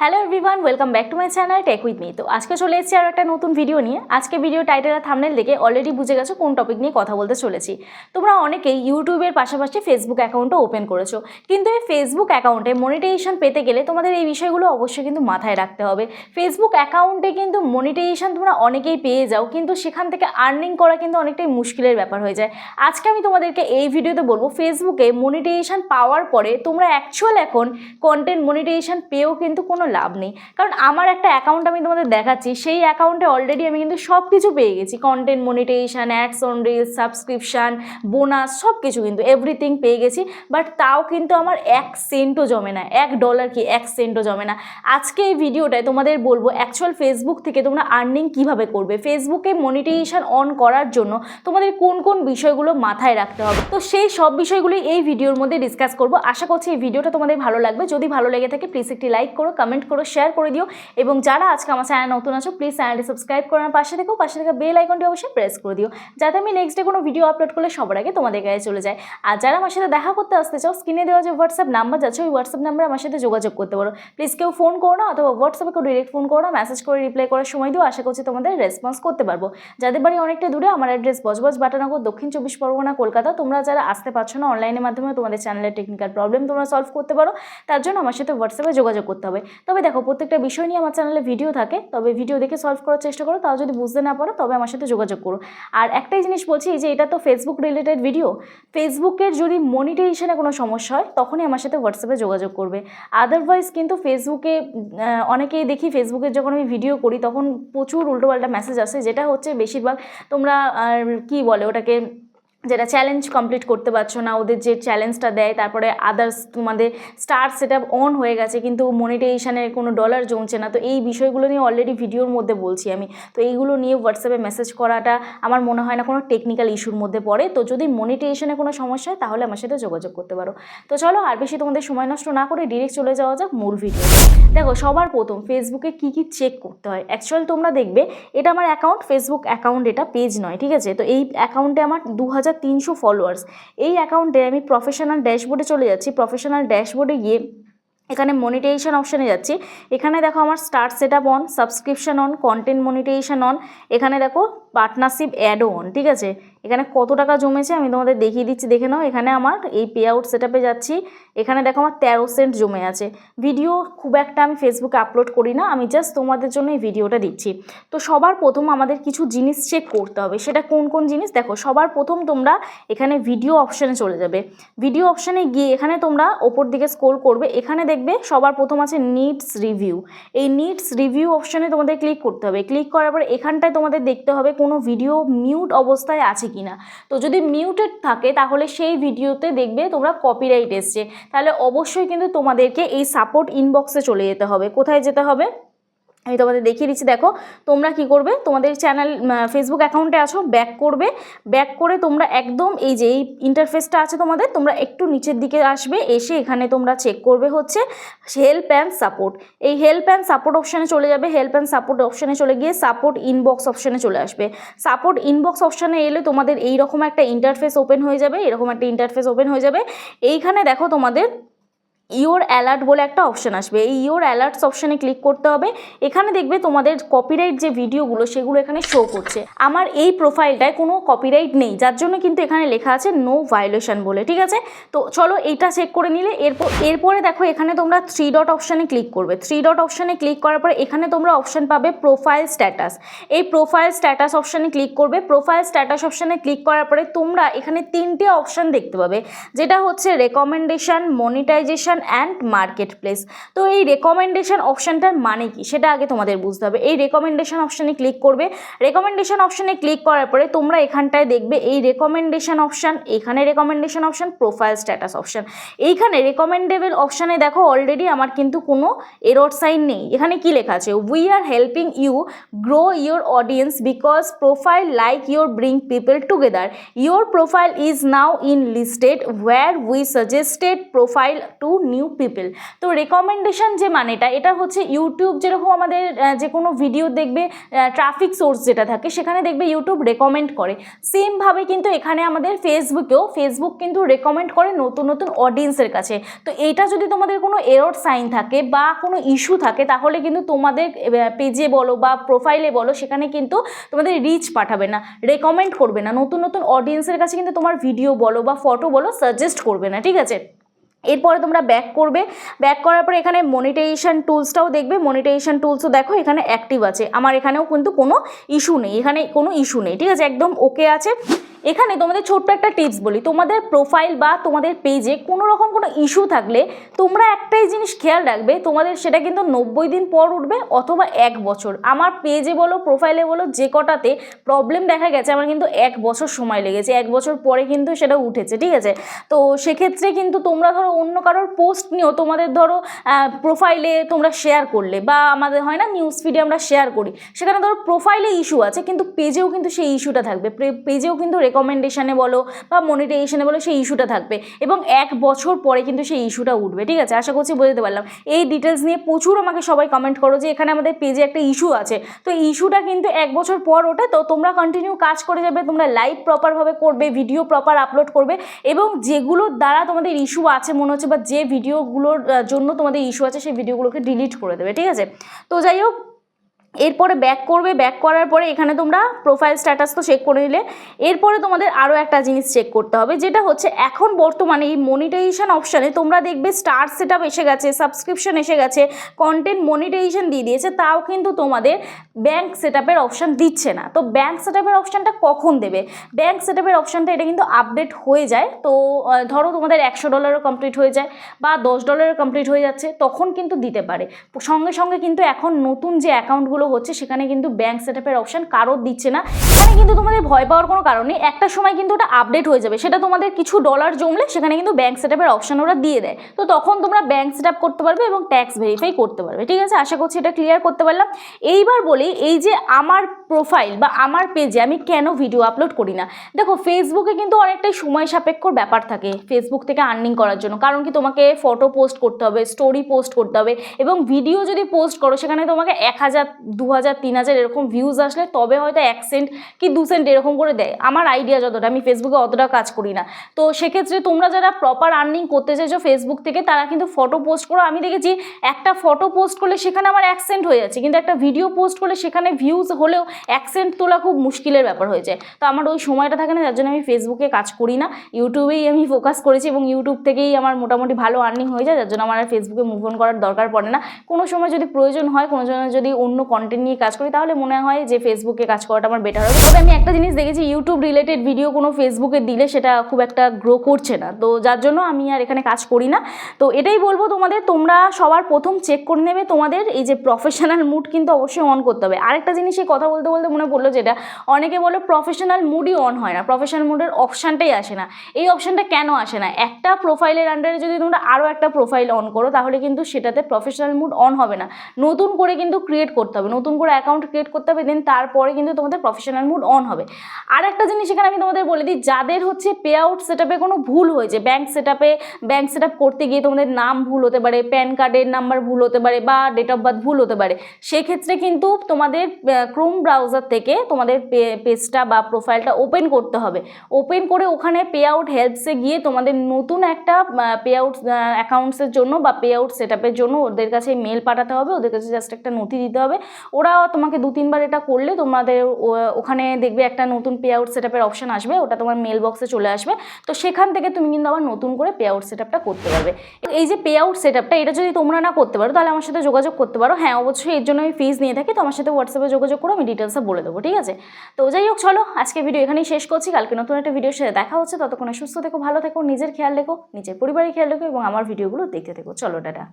Hello everyone welcome back to my channel tech with me তো আজকে চলে এসেছি আর একটা নতুন ভিডিও নিয়ে। আজকে ভিডিও টাইটেল আর থামনেল দেখে অলরেডি বুঝে গেছো কোন টপিক নিয়ে কথা বলতে চলেছি। তোমরা অনেকেই ইউটিউবের পাশাপাশি ফেসবুক অ্যাকাউন্টও ওপেন করেছ। কিন্তু এই ফেসবুক অ্যাকাউন্টে মনিটাইজেশন পেতে গেলে তোমাদের এই বিষয়গুলো অবশ্যই কিন্তু মাথায় রাখতে হবে। ফেসবুক অ্যাকাউন্টে কিন্তু মনিটাইজেশন তোমরা অনেকেই পেয়ে যাও, কিন্তু সেখান থেকে আর্নিং করা কিন্তু অনেকটাই মুশকিলের ব্যাপার হয়ে যায়। আজকে আমি তোমাদেরকে এই ভিডিওতে বলব ফেসবুকে মনিটাইজেশন পাওয়ার পরে তোমরা অ্যাকচুয়াল এখন কন্টেন্ট মনিটাইজেশন পেয়েও কিন্তু কোনো লাভ নেই। কারণ আমার একটা অ্যাকাউন্ট আমি তোমাদের দেখাচ্ছি, সেই অ্যাকাউন্টে অলরেডি আমি কিন্তু সব কিছু পেয়ে গেছি। Content monetisation ads on reels subscription bonus সব কিছু কিন্তু এভরিথিং পেয়ে গেছি। বাট তাও কিন্তু আমার এক সেন্টও জমে না, এক ডলার কি এক সেন্টও জমে না। আজকে এই ভিডিওটায় তোমাদের বলব অ্যাকচুয়াল ফেসবুক থেকে তোমরা আর্নিং কীভাবে করবে? ফেসবুকে মনিটাইজেশন অন করার জন্য তোমাদের কোন কোন বিষয়গুলো মাথায় রাখতে হবে? তো সেই সব বিষয়গুলোই এই ভিডিওর মধ্যে ডিসকাস করব। আশা করছি এই ভিডিওটা তোমাদের ভালো লাগবে। যদি ভালো লেগে থাকে প্লিজ একটি লাইক করো কমেন্ট করো শেয়ার করে দিও। এবং যারা আজকে আমার চ্যানেল নতুন আছো প্লিজ চ্যানেলটি সাবস্ক্রাইব করার পাশে থেকেও, পাশে থেকে বেল আইকনটি অবশ্যই প্রেস করে দিও। যাতে আমি নেক্সট ডে কোনো ভিডিও আপলোড করলে সবার আগে তোমাদের কাছে চলে যায়। আর যারা আমার সাথে দেখা করতে আসতে চাও স্ক্রিনে দেওয়া যে হোয়াটসঅ্যাপ নাম্বার যাচ্ছে, ওই হোয়াটসঅ্যাপ নাম্বারে আমার সাথে যোগাযোগ করতে পারো। প্লিজ কেউ ফোন করো না, অথবা হোয়াটসঅ্যাপে কেউ ডিরেক্ট ফোন করো না মেসেজ করে রিপ্লাই করার সময় দিও, আশা করছি তোমাদের রেসপন্স করতে পারব। যাদের বাড়ি অনেকটা দূরে, আমার অ্যাড্রেস বজবজ বাটানগর, দক্ষিণ চব্বিশ পরগনা, কলকাতা, তোমরা যারা আসতে পারছ না অনলাইনের মাধ্যমে তোমাদের চ্যানেলের টেকনিক্যাল প্রবলেম তোমরা সলভ করতে পারো। তার জন্য আমার সাথে হোয়াটসঅ্যাপে যোগাযোগ করতে হবে। তবে দেখো, প্রত্যেকটা বিষয় নিয়ে আমার চ্যানেলে ভিডিও থাকে, তবে ভিডিও দেখে সলভ করার চেষ্টা করো, তাও যদি বুঝতে না পারো, তবে আমার সাথে যোগাযোগ করো। আর একটাই জিনিস বলছি যে এটা তো ফেসবুক রিলেটেড ভিডিও ফেসবুকের যদি মনিটাইজেশনে কোনো সমস্যা হয়, তখনই আমার সাথে হোয়াটসঅ্যাপে যোগাযোগ করবে। আদারওয়াইজ কিন্তু ফেসবুকে অনেকেই দেখি ফেসবুকে যখন আমি ভিডিও করি, তখন প্রচুর উল্টোপাল্টা মেসেজ আসে, যেটা হচ্ছে বেশিরভাগ তোমরা কি বলে ওটাকে যেটা চ্যালেঞ্জ কমপ্লিট করতে পারছ না, ওদের যে চ্যালেঞ্জটা দেয়, তারপরে আদার্স তোমাদের স্টার সেট অন হয়ে গেছে, কিন্তু মনিটাইজেশনের কোনো ডলার জমছে না। তো এই বিষয়গুলো নিয়ে অলরেডি ভিডিওর মধ্যে বলছি আমি। তো এইগুলো নিয়ে হোয়াটসঅ্যাপে মেসেজ করাটা আমার মনে হয় না কোনো টেকনিক্যাল ইস্যুর মধ্যে পড়ে। তো যদি মনিটাইজেশনে কোনো সমস্যা হয়, তাহলে আমার সাথে যোগাযোগ করতে পারো। তো চলো আর বেশি তোমাদের সময় নষ্ট না করে ডিরেক্ট চলে যাওয়া যাক মূল ভিডিও দেখো, সবার প্রথম ফেসবুকে কী কী চেক করতে হয়? অ্যাকচুয়াল তোমরা দেখবে, এটা আমার অ্যাকাউন্ট ফেসবুক অ্যাকাউন্ট এটা পেজ নয়, ঠিক আছে? তো এই অ্যাকাউন্টে আমার দু হাজার তিনশো ফলোয়ার্স এই অ্যাকাউন্টে আমি প্রফেশনাল ড্যাশবোর্ডে চলে যাচ্ছি। প্রফেশনাল ড্যাশবোর্ডে গিয়ে এখানে মনিটাইজেশন অপশানে যাচ্ছি। এখানে দেখো আমার star set up on subscription on content monetization on এখানে দেখো পার্টনারশিপ অ্যাড অন ঠিক আছে? এখানে কত টাকা জমেছে আমি তোমাদের দেখিয়ে দিচ্ছি, দেখে নাও। এখানে আমার এই পে আউট সেটআপে যাচ্ছি। এখানে দেখো আমার তেরো সেন্ট জমে আছে। ভিডিও খুব একটা আমি ফেসবুকে আপলোড করি না, আমি জাস্ট তোমাদের জন্য এই ভিডিওটা দিচ্ছি। তো সবার প্রথম আমাদের কিছু জিনিস চেক করতে হবে। সেটা কোন কোন জিনিস? দেখো, সবার প্রথম তোমরা এখানে ভিডিও অপশানে চলে যাবে। ভিডিও অপশানে গিয়ে এখানে তোমরা ওপর দিকে স্ক্রোল করবে। এখানে দেখবে সবার প্রথম আছে নিডস রিভিউ এই নিডস রিভিউ অপশানে তোমাদের ক্লিক করতে হবে। ক্লিক করার পর এখানটায় তোমাদের দেখতে হবে কোনো ভিডিও মিউট অবস্থায় আছে কি না তো যদি মিউটেড থাকে, তাহলে সেই ভিডিওতে দেখবে তোমরা কপিরাইট এসছে। তাহলে অবশ্যই কিন্তু তোমাদেরকে এই সাপোর্ট ইনবক্সে চলে যেতে হবে। কোথায় যেতে হবে? আমি তোমাদের দেখিয়ে দিচ্ছি, দেখো, তোমরা কি করবে? তোমাদের চ্যানেল ফেসবুক অ্যাকাউন্টে আছো ব্যাক করবে। ব্যাক করে তোমরা একদম এই যে এই ইন্টারফেসটা আছে তোমাদের, তোমরা একটু নিচের দিকে আসবে, এসে এখানে তোমরা চেক করবে হচ্ছে হেল্প অ্যান্ড সাপোর্ট এই হেল্প অ্যান্ড সাপোর্ট অপশানে চলে যাবে হেল্প অ্যান্ড সাপোর্ট অপশানে চলে গিয়ে সাপোর্ট ইনবক্স অপশানে চলে আসবে। সাপোর্ট ইনবক্স অপশানে এলে তোমাদের এই রকম একটা ইন্টারফেস ওপেন হয়ে যাবে, এরকম একটা ইন্টারফেস ওপেন হয়ে যাবে। এইখানে দেখো তোমাদের ইওর অ্যালার্ট বলে একটা অপশান আসবে। এই ইওর অ্যালার্টস অপশানে ক্লিক করতে হবে। এখানে দেখবে তোমাদের কপিরাইট যে ভিডিওগুলো সেগুলো এখানে শো করছে। আমার এই প্রোফাইলটায় কোনো কপিরাইট নেই। যার জন্য কিন্তু এখানে লেখা আছে নো ভায়োলেশন বলে, ঠিক আছে? তো চলো এইটা চেক করে নিলে, এরপর, এরপরে দেখো এখানে তোমরা থ্রি ডট অপশানে ক্লিক করবে। থ্রি ডট অপশানে ক্লিক করার পরে এখানে তোমরা অপশান পাবে প্রোফাইল স্ট্যাটাস এই প্রোফাইল স্ট্যাটাস অপশানে ক্লিক করবে। প্রোফাইল স্ট্যাটাস অপশানে ক্লিক করার পরে তোমরা এখানে তিনটে অপশান দেখতে পাবে। যেটা হচ্ছে recommendation monetization and market place তো এই রেকমেন্ডেশন অপশানটার মানে কি? সেটা আগে তোমাদের বুঝতে হবে। এই রেকমেন্ডেশন অপশানে ক্লিক করবে। রেকমেন্ডেশন অপশানে ক্লিক করার পরে তোমরা এখানটায় দেখবে এই রেকমেন্ডেশন অপশান এখানে recommendation option profile status option এইখানে রেকমেন্ডেবল অপশানে দেখো অলরেডি আমার কিন্তু কোনো এরর সাইন নেই। এখানে কি লেখা আছে? We are helping you grow your audience because profile like your bring people together your profile is now in listed where we suggested profile to new people তো রেকমেন্ডেশন যে মানেটা, এটা হচ্ছে ইউটিউব যেরকম আমাদের যে কোনো ভিডিও দেখবে ট্রাফিক সোর্স যেটা থাকে, সেখানে দেখবে ইউটিউব রেকমেন্ড করে। সেমভাবে কিন্তু এখানে আমাদের ফেসবুকেও ফেসবুক কিন্তু রেকমেন্ড করে নতুন নতুন অডিয়েন্সের কাছে। তো এটা যদি তোমাদের কোনো এরর সাইন থাকে বা কোনো ইস্যু থাকে, তাহলে কিন্তু তোমাদের পেজে বলো বা প্রোফাইলে বলো, সেখানে কিন্তু তোমাদের রিচ পাঠাবে না। রেকমেন্ড করবে না। নতুন নতুন অডিয়েন্সের কাছে কিন্তু তোমার ভিডিও বলো বা ফটো বলো সাজেস্ট করবে না। ঠিক আছে? এরপরে তোমরা ব্যাক করবে। ব্যাক করার পরে এখানে মনিটাইজেশন টুলসটাও দেখবে। মনিটাইজেশন টুলসও দেখো এখানে অ্যাক্টিভ আছে। আমার এখানেও কিন্তু কোনো ইস্যু নেই। এখানে কোনো ইস্যু নেই। ঠিক আছে? একদম ওকে আছে। এখানে তোমাদের ছোট্ট একটা টিপস বলি। তোমাদের প্রোফাইল বা তোমাদের পেজে কোনো রকম কোনো ইস্যু থাকলে তোমরা একটাই জিনিস খেয়াল রাখবে, তোমাদের সেটা কিন্তু নব্বই দিন পর উঠবে অথবা এক বছর। আমার পেজে বলো প্রোফাইলে বলো, যে কটাতে প্রবলেম দেখা গেছে, আমার কিন্তু এক বছর সময় লেগেছে। এক বছর পরে কিন্তু সেটা উঠেছে, ঠিক আছে? তো সেক্ষেত্রে কিন্তু তোমরা ধরো অন্য কারোর পোস্ট নিয়েও তোমাদের ধরো প্রোফাইলে তোমরা শেয়ার করলে বা আমাদের হয় না নিউজ ফিডে আমরা শেয়ার করি। সেখানে ধরো প্রোফাইলে ইস্যু আছে, কিন্তু পেজেও কিন্তু সেই ইস্যুটা থাকবে। পেজেও কিন্তু রেকমেন্ডেশনে বলো বা মনিটাইজেশনে বলো সেই ইস্যুটা থাকবে। এবং এক বছর পরে কিন্তু সেই ইস্যুটা উঠবে, ঠিক আছে? আশা করছি বোঝাতে পারলাম। এই ডিটেলস নিয়ে প্রচুর আমাকে সবাই কমেন্ট করো যে এখানে আমাদের পেজে একটা ইস্যু আছে। তো ইস্যুটা কিন্তু এক বছর পর ওঠে, তো তোমরা কন্টিনিউ কাজ করে যাবে, তোমরা লাইভ প্রপারভাবে করবে ভিডিও প্রপার আপলোড করবে এবং যেগুলোর দ্বারা তোমাদের ইস্যু আছে মনে হচ্ছে বা যে ভিডিওগুলোর জন্য তোমাদের ইস্যু আছে, সেই ভিডিওগুলোকে ডিলিট করে দেবে, ঠিক আছে? তো যাই হোক এরপরে ব্যাক করবে ব্যাক করার পরে এখানে তোমরা প্রোফাইল স্ট্যাটাস তো চেক করে নিলে। এরপরে তোমাদের আরও একটা জিনিস চেক করতে হবে, যেটা হচ্ছে এখন বর্তমানে এই মনিটাইজেশন অপশানে তোমরা দেখবে স্টার সেট এসে গেছে সাবস্ক্রিপশন এসে গেছে কন্টেন্ট মনিটাইজেশন দিয়ে দিয়েছে, তাও কিন্তু তোমাদের ব্যাঙ্ক সেট আপের অপশান দিচ্ছে না। তো ব্যাঙ্ক সেট আপের অপশানটা কখন দেবে? ব্যাঙ্ক সেট আপের অপশানটা এটা কিন্তু আপডেট হয়ে যায়, তো ধরো তোমাদের একশো ডলারও কমপ্লিট হয়ে যায় বা দশ ডলারও কমপ্লিট হয়ে যাচ্ছে, তখন কিন্তু দিতে পারে। সঙ্গে সঙ্গে কিন্তু এখন নতুন যে অ্যাকাউন্টগুলো হচ্ছে, সেখানে কিন্তু ব্যাঙ্ক সেট আপের অপশান কারোর দিচ্ছে না। এখানে কিন্তু তোমাদের ভয় পাওয়ার কোনো কারণ নেই। একটা সময় কিন্তু ওটা আপডেট হয়ে যাবে। সেটা তোমাদের কিছু ডলার জমলে সেখানে কিন্তু ব্যাঙ্ক সেট আপের অপশান ওরা দিয়ে দেয়। তো তখন তোমরা ব্যাঙ্ক সেট আপ করতে পারবে এবং ট্যাক্স ভেরিফাই করতে পারবে। ঠিক আছে? আশা করছি এটা ক্লিয়ার করতে পারলাম। এইবার বলি, এই যে আমার প্রোফাইল বা আমার পেজে আমি কেন ভিডিও আপলোড করি না? দেখো ফেসবুকে কিন্তু অনেকটাই সময় সাপেক্ষর ব্যাপার থাকে ফেসবুক থেকে আর্নিং করার জন্য। কারণ কি, তোমাকে ফটো পোস্ট করতে হবে স্টোরি পোস্ট করতে হবে এবং ভিডিও যদি পোস্ট করো, সেখানে তোমাকে এক হাজার দু হাজার তিন হাজার এরকম ভিউজ আসলে তবে হয়তো এক সেন্ট কি দু সেন্ট এরকম করে দেয়। আমার আইডিয়া যতটা, আমি ফেসবুকে অতটা কাজ করি না। তো সেক্ষেত্রে তোমরা যারা প্রপার আর্নিং করতে চাইছো ফেসবুক থেকে, তারা কিন্তু ফটো পোস্ট করো। আমি দেখেছি একটা ফটো পোস্ট করলে সেখানে আমার অ্যাকসেন্ট হয়ে যাচ্ছে। কিন্তু একটা ভিডিও পোস্ট করলে সেখানে ভিউজ হলেও অ্যাকসেন্ট তোলা খুব মুশকিলের ব্যাপার হয়ে যায়। তো আমার ওই সময়টা থাকে না, যার জন্য আমি ফেসবুকে কাজ করি না। ইউটিউবেই আমি ফোকাস করেছি এবং ইউটিউব থেকেই আমার মোটামুটি ভালো আর্নিং হয়ে যায়। যার জন্য আমার আর ফেসবুকে মুভ অন করার দরকার পড়ে না। কোনো সময় যদি প্রয়োজন হয়, কোনো সময় যদি অন্য কন্টেন্ট নিয়ে কাজ করি, তাহলে মনে হয় যে ফেসবুকে কাজ করাটা আমার বেটার হবে। তবে আমি একটা জিনিস দেখেছি ইউটিউব রিলেটেড ভিডিও কোনো ফেসবুকে দিলে সেটা খুব একটা গ্রো করছে না। তো যার জন্য আমি আর এখানে কাজ করি না। তো এটাই বলব তোমাদের, তোমরা সবার প্রথম চেক করে নেবে তোমাদের এই যে প্রফেশনাল মুড কিন্তু অবশ্যই অন করতে হবে। আরেকটা জিনিস কথা বলতে বলতে মনে পড়ল যেটা, অনেকে বলো প্রফেশনাল মুডই অন হয় না প্রফেশনাল মুডের অপশানটাই আসে না। এই অপশানটা কেন আসে না? একটা প্রোফাইলের আন্ডারে যদি তোমরা আরও একটা প্রোফাইল অন করো, তাহলে কিন্তু সেটাতে প্রফেশনাল মুড অন হবে না। নতুন করে কিন্তু ক্রিয়েট করতে হবে। নতুন করে অ্যাকাউন্ট ক্রিয়েট করতে হবে দেন তারপরে কিন্তু তোমাদের প্রফেশনাল মুড অন হবে। আর একটা জিনিস এখানে আমি তোমাদের বলে দিই, যাদের হচ্ছে পে আউট সেট কোনো ভুল হয়েছে ব্যাঙ্ক সেট আপে ব্যাঙ্ক সেট করতে গিয়ে তোমাদের নাম ভুল হতে পারে প্যান কার্ডের নাম্বার ভুল হতে পারে বা ডেট অফ বার্থ ভুল হতে পারে, সেক্ষেত্রে কিন্তু তোমাদের ক্রোম ব্রাউজার থেকে তোমাদের পেজটা বা প্রোফাইলটা ওপেন করতে হবে। ওপেন করে ওখানে পে আউট হেল্পসে গিয়ে তোমাদের নতুন একটা পে আউট অ্যাকাউন্টসের জন্য বা পে আউট সেট জন্য ওদের কাছে মেল পাঠাতে হবে, ওদের কাছে জাস্ট একটা নথি দিতে হবে। ওরা তোমাকে দু তিনবার এটা করলে তোমাদের ওখানে দেখবে একটা নতুন পে আউট সেট অপশন আসবে, ওটা তোমার মেল বক্সে চলে আসবে। তো সেখান থেকে তুমি কিন্তু আবার নতুন করে পে আউট সেট আপটা করতে পারবে। এই যে পে আউট সেট আপটা এটা যদি তোমরা না করতে পারো, তাহলে আমার সাথে যোগাযোগ করতে পারো। হ্যাঁ অবশ্যই এর জন্য আমি ফিজ নিয়ে থাকি, তো আমার সাথে হোয়াটসঅ্যাপে যোগাযোগ করো আমি ডিটেলসে বলে দেবো, ঠিক আছে? তো যাই হোক, চলো আজকে ভিডিও এখানেই শেষ করছি। কালকে নতুন একটা ভিডিওর সাথে দেখা হচ্ছে। ততক্ষণে সুস্থ থেকো, ভালো থেকো, নিজের খেয়াল রেখো, নিজের পরিবারের খেয়াল রেখো এবং আমার ভিডিওগুলো দেখতে থেকো। চলো, টাটা।